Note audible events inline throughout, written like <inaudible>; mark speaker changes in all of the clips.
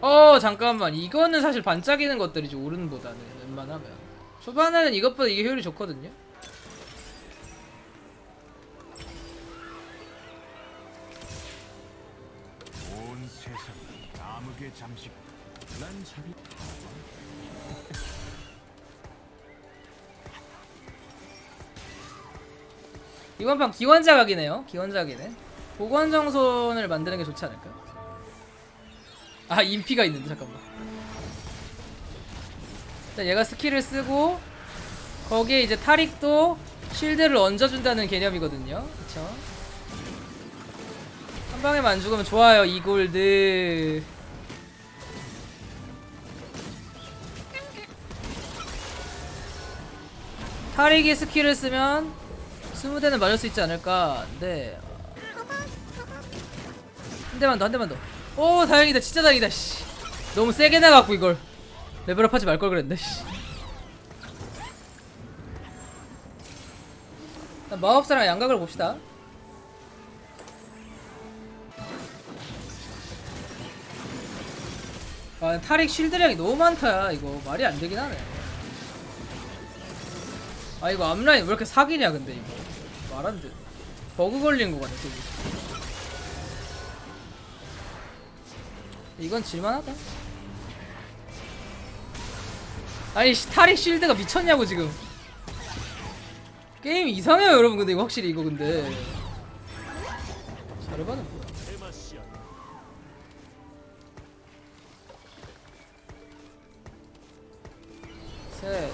Speaker 1: 어 잠깐만. 이거는 사실 반짝이는 것들이지 오른보다는. 웬만하면. 초반에는 이것보다 이게 효율이 좋거든요.
Speaker 2: 온 세상 암흑의 잠식. 난 자비
Speaker 1: 이번 판 기원자각이네요. 기원자각이네. 보관정손을 만드는 게 좋지 않을까 아 인피가 있는데 잠깐만. 일단 얘가 스킬을 쓰고 거기에 이제 타릭도 쉴드를 얹어준다는 개념이거든요. 그쵸? 한 방에만 안 죽으면 좋아요 이골드. 타릭이 스킬을 쓰면 20대는 맞을 수 있지 않을까. 네. 한 대만 더 한 대만 더 오 다행이다. 진짜 다행이다 씨. 너무 세게 나갖고 이걸. 레벨업 하지 말 걸 그랬네 씨. 일단 마법사랑 양각을 봅시다. 아 타릭 쉴드량이 너무 많다 이거 말이 안 되긴 하네. 아 이거 앞라인 왜 이렇게 사기냐 근데 이거. 말 안 돼. 버그 걸린 거 같네 되게. 이건 질만하다. 아니 시- 타릭 쉴드가 미쳤냐고 지금. 게임 이상해요 여러분 근데 이거 확실히 이거 근데. 잘해봐는 뭐야. 셋.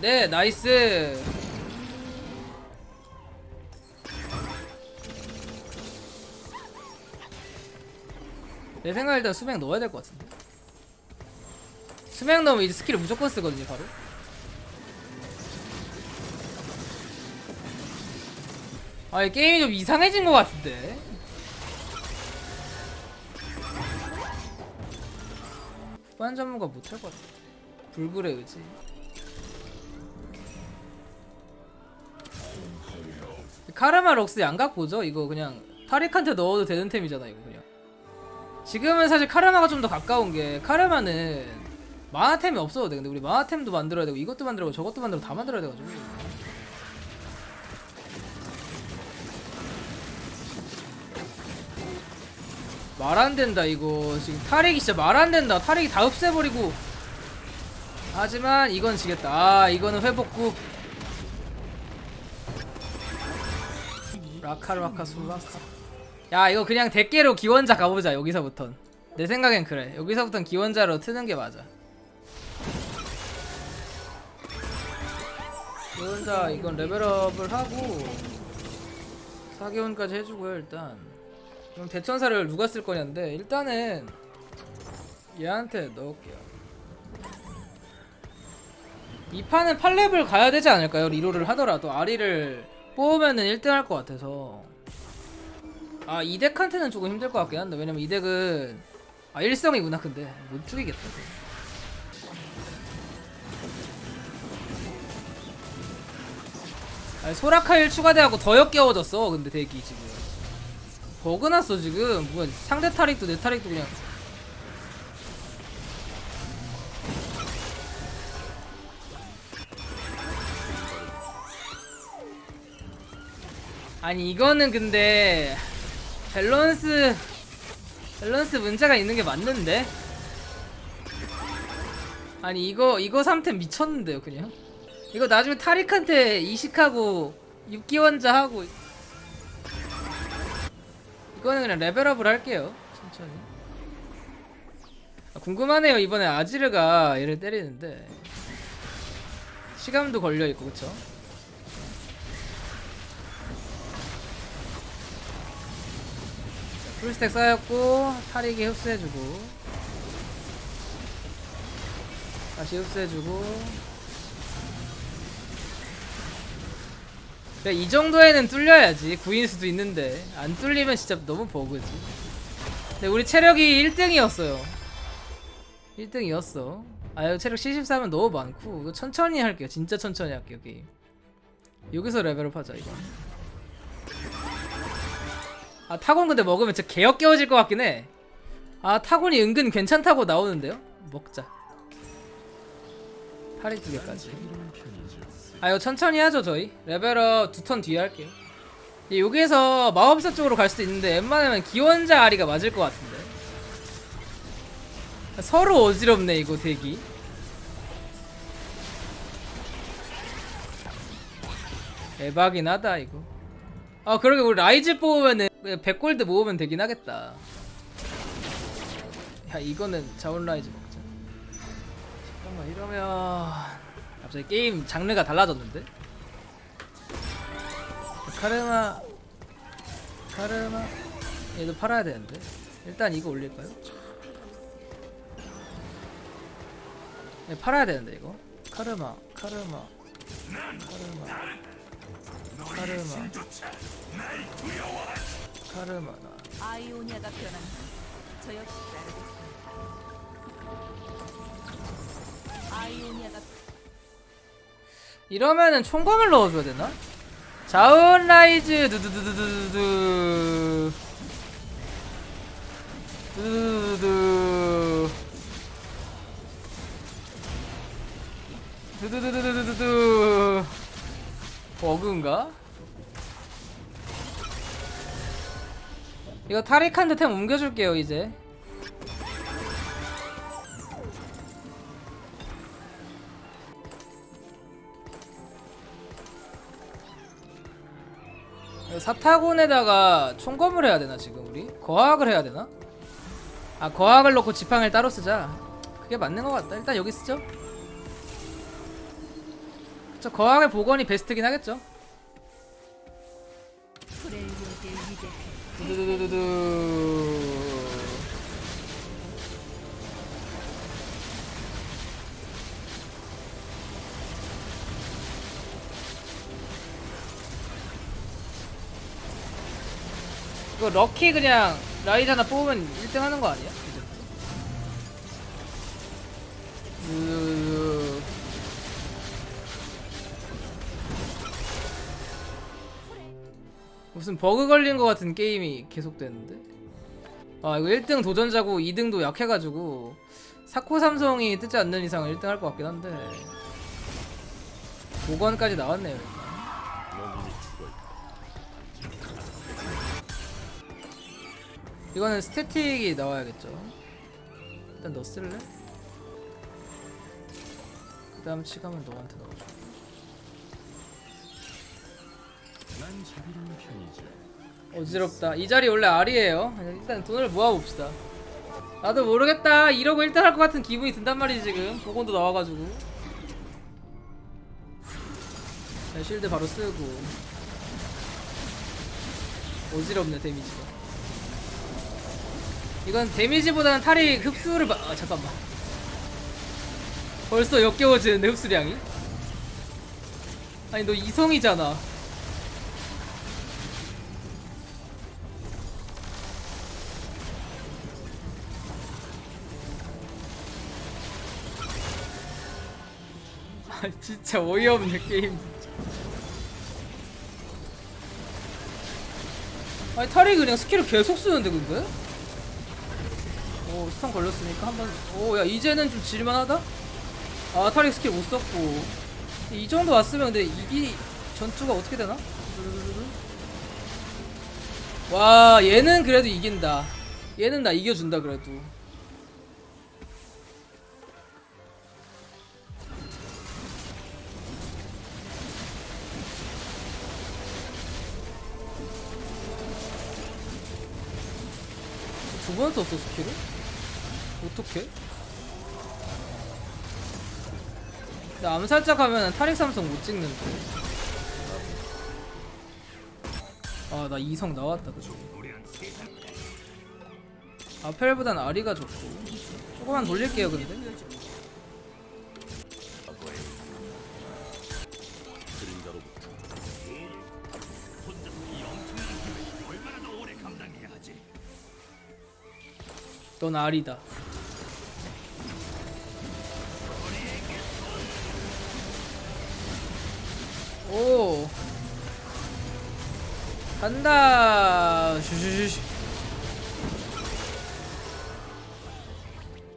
Speaker 1: 네, 나이스. 내 생각에 일단 수명 넣어야 될 것 같은데. 수명 넣으면 이제 스킬을 무조건 쓰거든요, 바로. 아, 이 게임이 좀 이상해진 것 같은데. 후반 전문가 못할 것 같아. 불굴의 의지. 카르마 럭스 양각 보죠? 이거 그냥 타릭한테 넣어도 되는 템이잖아 이거 그냥 지금은 사실 카르마가 좀 더 가까운 게 카르마는 마나템이 없어도 돼. 근데 우리 마나템도 만들어야 되고 이것도 만들고 저것도 만들고 다 만들어야 돼가지고. 말 안 된다 이거. 지금 타릭이 진짜 말 안 된다. 타릭이 다 없애버리고. 하지만 이건 지겠다. 아 이거는 회복구. 라카르마카 술라카 야 이거 그냥 대깨로 기원자 가보자 여기서부턴. 내 생각엔 그래. 여기서부턴 기원자로 트는 게 맞아. 기원자 이건 레벨업을 하고 4개원까지 해주고요 일단. 그럼 대천사를 누가 쓸 거냐인데 일단은 얘한테 넣을게요. 이 판은 8렙을 가야 되지 않을까요? 리로를 하더라도 아리를 뽑으면은 1등 할 것 같아서 아 이 덱한테는 조금 힘들 것 같긴 한데 왜냐면 이 덱은 아 일성이구나 근데. 못 죽이겠다. 아니 소라카일 추가돼갖고 더 역겨워졌어 근데 덱이 지금. 버그 났어 지금. 뭐 상대 타릭도 내 타릭도 그냥. 아니 이거는 근데 밸런스 밸런스 문제가 있는 게 맞는데? 아니 이거 이거 3템 미쳤는데요 그냥? 이거 나중에 타릭한테 이식하고 6기원자 하고 이거는 그냥 레벨업을 할게요 천천히. 아, 궁금하네요 이번에 아지르가 얘를 때리는데. 시간도 걸려있고 그쵸 풀스택 쌓였고 타릭이 흡수해주고. 다시 흡수해주고. 이 정도에는 뚫려야지. 구인 수도 있는데. 안 뚫리면 진짜 너무 버그지. 근데 우리 체력이 1등이었어요. 1등이었어. 아유 체력 73은 너무 많고 이거 천천히 할게요. 진짜 천천히 할게요 게임. 여기서 레벨업 하자 이거 아 타곤 근데 먹으면 진짜 개역 깨워질 것 같긴 해. 아 타곤이 은근 괜찮다고 나오는데요? 먹자. 파리 두 개까지. 아 이거 천천히 하죠 저희. 레벨업 두 턴 뒤에 할게요. 예, 여기에서 마법사 쪽으로 갈 수도 있는데 웬만하면 기원자 아리가 맞을 것 같은데. 서로 어지럽네 이거 대기. 대박이긴 하다 이거. 아 그러게 우리 라이즈 뽑으면은 100골드 모으면 되긴 하겠다. 야 이거는 자원 라이즈 먹자. 잠깐만 이러면 갑자기 게임 장르가 달라졌는데? 카르마 카르마? 얘도 팔아야 되는데? 일단 이거 올릴까요? 네, 팔아야 되는데 이거. 카르마 카르마 카르마 카르마 카르마 나
Speaker 3: 아이오니아가 변한다. 저 역시 따르겠습니다. 아이오니아가
Speaker 1: 이러면은 총검을 넣어줘야 되나? 자운 라이즈 두두두두두두 두두두두 두두두두두두두 버그인가? 이거 타리칸드 템 옮겨줄게요 이제. 사타곤에다가 총검을 해야 되나 지금 우리? 거학을 해야 되나? 아 거학을 넣고 지팡이를 따로 쓰자. 그게 맞는 것 같다. 일단 여기 쓰죠. 저 거학의 복원이 베스트긴 하겠죠 두두두두두 이거 럭키 그냥 라이즈 하나 뽑으면 1등 하는 거 아니야? 무슨 버그 걸린 것 같은 게임이 계속되는데? 아 이거 1등 도전자고 2등도 약해가지고 사코 삼성이 뜨지 않는 이상 1등 할 것 같긴 한데 복원까지 나왔네요 일단. 이거는 스태틱이 나와야겠죠 일단 너 쓸래? 그 다음 치감은 너한테 넣어줘 어지럽다. 이 자리 원래 R이에요. 일단 돈을 모아봅시다. 나도 모르겠다. 이러고 1등 할것 같은 기분이 든단 말이지 지금. 복원도 나와가지고. 자, 실드 바로 쓰고. 어지럽네 데미지가. 이건 데미지보다는 탈이 흡수를 봐. 아 잠깐만. 벌써 역겨워지는데 흡수량이? 아니 너 이성이잖아. <laughs> 진짜 어이없네 게임. 아니 탈이 그냥 스킬을 계속 쓰는데 근데? 오 스턴 걸렸으니까 한번 오 야 이제는 좀 질만하다? 아 탈이 스킬 못 썼고 이 정도 왔으면 근데 이기 전투가 어떻게 되나? 와 얘는 그래도 이긴다 얘는 나 이겨준다 그래도 두 번 썼어 스킬을? 어떻게? 나 암살자 가면 타릭 삼성 못 찍는데. 아 나 이성 나왔다 그죠? 아펠보단 아리가 좋고 조금만 돌릴게요 근데. 넌 아리다. 오. 간다. 슈슈슈슈.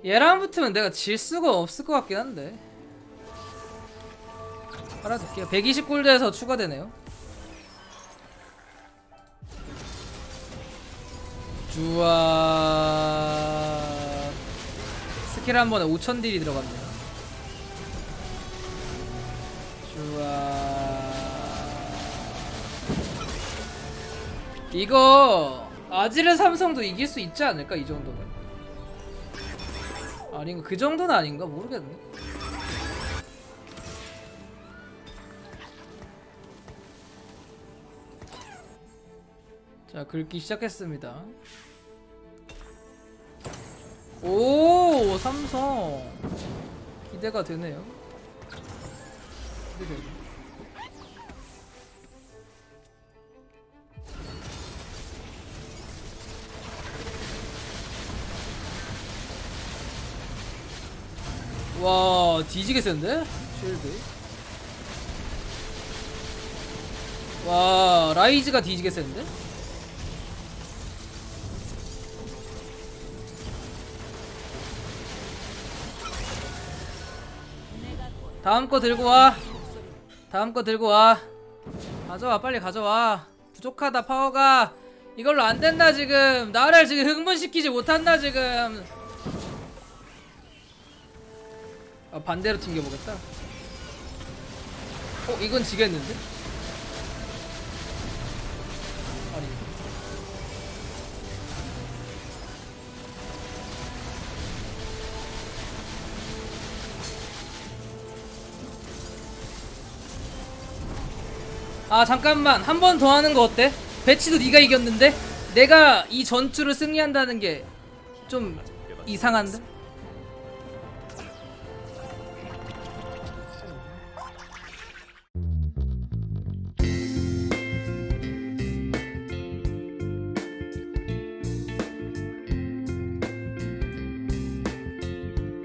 Speaker 1: 얘랑 붙으면 내가 질 수가 없을 것 같긴 한데 알아둘게요 120골드에서 추가되네요 주아 스킬 한 번에 5천 딜이 들어갑니다. 주아. 이거 아지르 삼성도 이길 수 있지 않을까 이 정도면? 아닌가? 그 정도는 아닌가? 모르겠네. 자 긁기 시작했습니다. 오 삼성 기대가 되네요 기대되네 와 뒤지게 센데? 쉴드 와 라이즈가 뒤지게 센데? 다음 거 들고 와. 다음 거 들고 와. 가져와 빨리 가져와. 부족하다 파워가. 이걸로 안 된다 지금. 나를 지금 흥분시키지 못한다 지금. 아 반대로 튕겨보겠다. 어 이건 지겠는데? 아 잠깐만 한 번 더 하는 거 어때? 배치도 네가 이겼는데 내가 이 전투를 승리한다는 게 좀 이상한데?